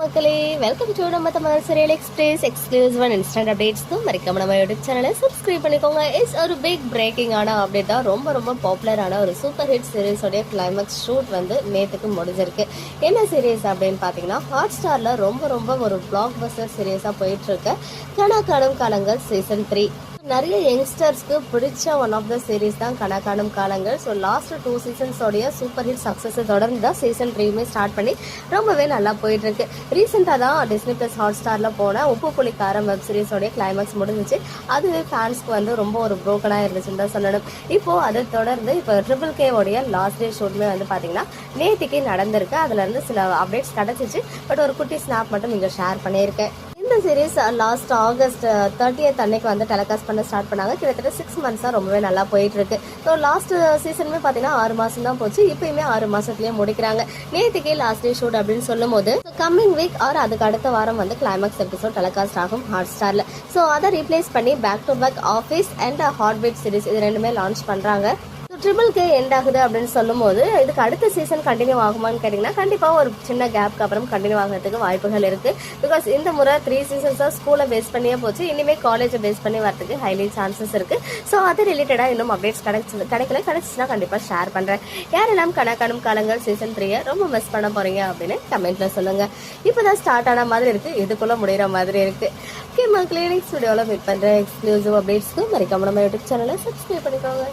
மக்களே welcome to நம்ம Tamil serial express exclusive and instant அப்டேட்ஸ்க்கும் மறக்காம நம்ம யூடியூப் சேனலை சப்ஸ்கிரைப் பண்ணிக்கோங்க. இட்ஸ் ஒரு பிக் பிரேக்கிங் ஆன அப்டேட் தான். ரொம்ப ரொம்ப பாப்புலரான ஒரு சூப்பர் ஹிட் சீரீஸோடைய கிளைமேக்ஸ் ஷூட் வந்து நேற்றுக்கு முடிஞ்சிருக்கு. என்ன சீரீஸ் அப்படின்னு பார்த்தீங்கன்னா ஹாட் ஸ்டாரில் ரொம்ப ரொம்ப ஒரு பிளாக் பஸ்டர் சீரியஸாக போயிட்டு இருக்கு. கனா காலங்கள் சீசன் த்ரீ நிறைய யங்ஸ்டர்ஸ்க்கு பிடிச்ச ஒன் ஆஃப் த சீரிஸ் தான் கணக்காணும் காலங்கள். ஸோ லாஸ்ட் டூ சீசன்ஸோடைய சூப்பர் ஹிட் சக்ஸஸை தொடர்ந்து தான் சீசன் த்ரீயுமே ஸ்டார்ட் பண்ணி ரொம்பவே நல்லா போயிட்டு இருக்கு ரீசெண்டாக தான் டிஸ்னி ப்ளஸ் ஹாட் ஸ்டாரில் போன உப்பு புலிக்காரம் காரம் வெப் சீரிஸோடைய கிளைமேக்ஸ் முடிஞ்சிச்சு. அதுவே ஃபேன்ஸ்க்கு வந்து ரொம்ப ஒரு ப்ரோக்கனாக இருந்துச்சுன்னு தான் சொல்லணும். இப்போ அதை தொடர்ந்து இப்போ ட்ரிபிள் கேவோடைய லாஸ்ட் டே ஷூட்மே வந்து பார்த்தீங்கன்னா நேத்திக்கே நடந்திருக்கு. அதுலேருந்து சில அப்டேட்ஸ் கிடச்சிச்சு. பட் ஒரு குட்டி ஸ்னாப் மட்டும் இங்கே ஷேர் பண்ணியிருக்கேன். இந்த சீரிஸ் லாஸ்ட் ஆகஸ்ட் தேர்ட்டியத் அன்னைக்கு வந்து டெலிகாஸ்ட் பண்ண ஸ்டார்ட் பண்ணாங்க. கிட்டத்தட்ட சிக்ஸ் மந்த்ஸாக ரொம்பவே நல்லா போயிட்டு இருக்கு ஸோ லாஸ்ட் சீசனுமே uh, பார்த்தீங்கன்னா ஆறு மாதம் தான் போச்சு. இப்பயுமே ஆறு மாதத்துலேயே முடிக்கிறாங்க. நேற்றுக்கே லாஸ்ட் டே ஷூட் அப்படின்னு சொல்லும் போது கம்மிங் வீக் ஆர் அதுக்கு அடுத்த வாரம் வந்து கிளைமேக்ஸ் எபிசோட் டெலிகாஸ்ட் ஆகும் ஹாட் ஸ்டாரில் ஸோ அதை ரீப்ளேஸ் பண்ணி back to back office and hot beat series இது ரெண்டுமே லான்ச் பண்ணுறாங்க ட்ரிபிள் கே எண்ட் ஆகுது அப்படின்னு சொல்லும்போது இதுக்கு அடுத்த சீசன் கண்டினியூ ஆகுமான்னு கேட்டிங்கன்னா கண்டிப்பாக ஒரு சின்ன கேப்க்கு அப்புறம் கண்டினியூ ஆகிறதுக்கு வாய்ப்புகள் இருக்குது பிகாஸ் இந்த முறை த்ரீ சீசன்ஸாக ஸ்கூலை பேஸ் பண்ணியே போச்சு. இனிமேல் காலேஜை பேஸ் பண்ணி வரதுக்கு ஹைலி சான்சஸ் இருக்குது ஸோ அது ரிலேட்டடாக இன்னும் அப்டேட்ஸ் கிடைச்சது கிடைக்கல. கிடைச்சிச்சுன்னா கண்டிப்பாக ஷேர் பண்ணுறேன் யாரெல்லாம் கணக்கானும் காலங்கள் சீசன் த்ரீயை ரொம்ப மிஸ் பண்ண போகிறீங்க அப்படின்னு கமெண்ட்டில் சொல்லுங்கள் இப்போ தான் ஸ்டார்ட் ஆன மாதிரி இருக்குது இதுக்குள்ளே முடிகிற மாதிரி இருக்குது ஓகே மக்களே நெக்ஸ்ட் வீடியோவில் மீட் பண்ணுறேன் எக்ஸ்க்ளூசிவ் அப்டேட்ஸ்க்கு மறக்காம நம்ம யூடியூப் சேனலை சப்ஸ்கிரைப் பண்ணிக்கோங்க.